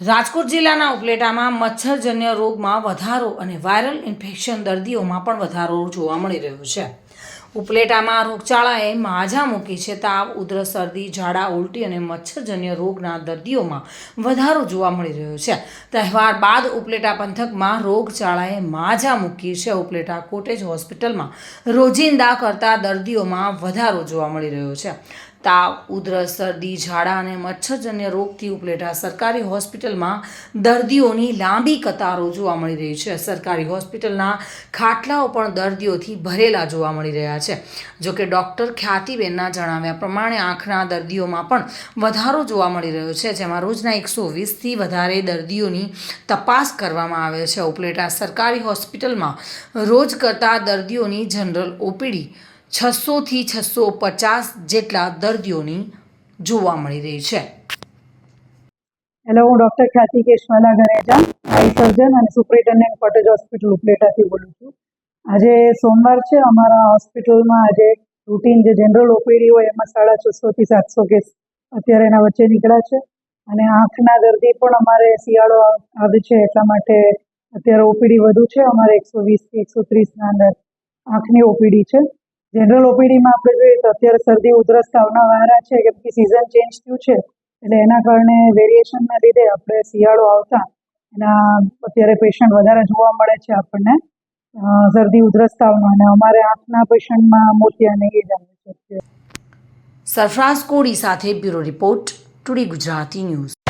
રાજકોટ જિલ્લાના ઉપલેટામાં મચ્છરજન્ય રોગમાં વધારો અને વાયરલ ઇન્ફેક્શન દર્દીઓમાં પણ વધારો જોવા મળી રહ્યો છે. ઉપલેટામાં રોગચાળાએ માજા મૂકી છે તાવ, ઉધરસ, શરદી, ઝાડા, ઉલટી અને મચ્છરજન્ય રોગના દર્દીઓમાં વધારો જોવા મળી રહ્યો છે. તહેવાર બાદ ઉપલેટા પંથકમાં રોગચાળાએ માજા મૂકી છે. ઉપલેટા કોટેજ હોસ્પિટલમાં રોજિંદા કરતા દર્દીઓમાં વધારો જોવા મળી રહ્યો છે. તાવ, ઉધરસ, શરદી, ઝાડા અને મચ્છરજન્ય રોગથી ઉપલેટા સરકારી હોસ્પિટલમાં દર્દીઓની લાંબી કતારો જોવા મળી રહી છે. સરકારી હોસ્પિટલના ખાટલાઓ પણ દર્દીઓથી ભરેલા જોવા મળી રહ્યા છે. જોકે ડૉક્ટર ખ્યાતિબેનના જણાવ્યા પ્રમાણે આંખના દર્દીઓમાં પણ વધારો જોવા મળી રહ્યો છે, જેમાં રોજના એકસો વીસથી વધારે દર્દીઓની તપાસ કરવામાં આવે છે. ઉપલેટા સરકારી હોસ્પિટલમાં રોજ કરતા દર્દીઓની જનરલ ઓપીડી છસોથી છસો પચાસ જેટલા દર્દીઓની જોવા મળી રહી છે. હેલો, હું ડોક્ટર ખ્યાતિ કેશવાલા ગરેજા આઈ સર્જન અને સુપ્રિન્ટેન્ડન્ટ કોટેજ હોસ્પિટલ ઉપલેટાથી બોલું છું. આજે સોમવાર છે, અમારા હોસ્પિટલમાં આજે રૂટીન જે જનરલ ઓપીડી હોય એમાં સાડા છસોથી સાતસો કેસ અત્યારે એના વચ્ચે નીકળ્યા છે. અને આંખના દર્દી પણ અમારે શિયાળો આવે છે એટલા માટે અત્યારે ઓપીડી વધુ છે. અમારે એકસો વીસથી એકસો ત્રીસના અંદર આંખની ઓપીડી છે. જનરલ ઓપીડીમાં આપણે જોઈએ તો અત્યારે શરદી, ઉધરસ, તાવના વારા છે, કેમ કે સિઝન ચેન્જ થયું છે. એટલે એના કારણે વેરિએશનના લીધે આપણે શિયાળો આવતા એના અત્યારે પેશન્ટ વધારે જોવા મળે છે આપણને. શરદી ઉધરસ તાવનો અને અમારે આંખના પેશન્ટમાં મોતિયાને એ જ છે. સરફરાઝ કોડી સાથે bureau report, today Gujarati news.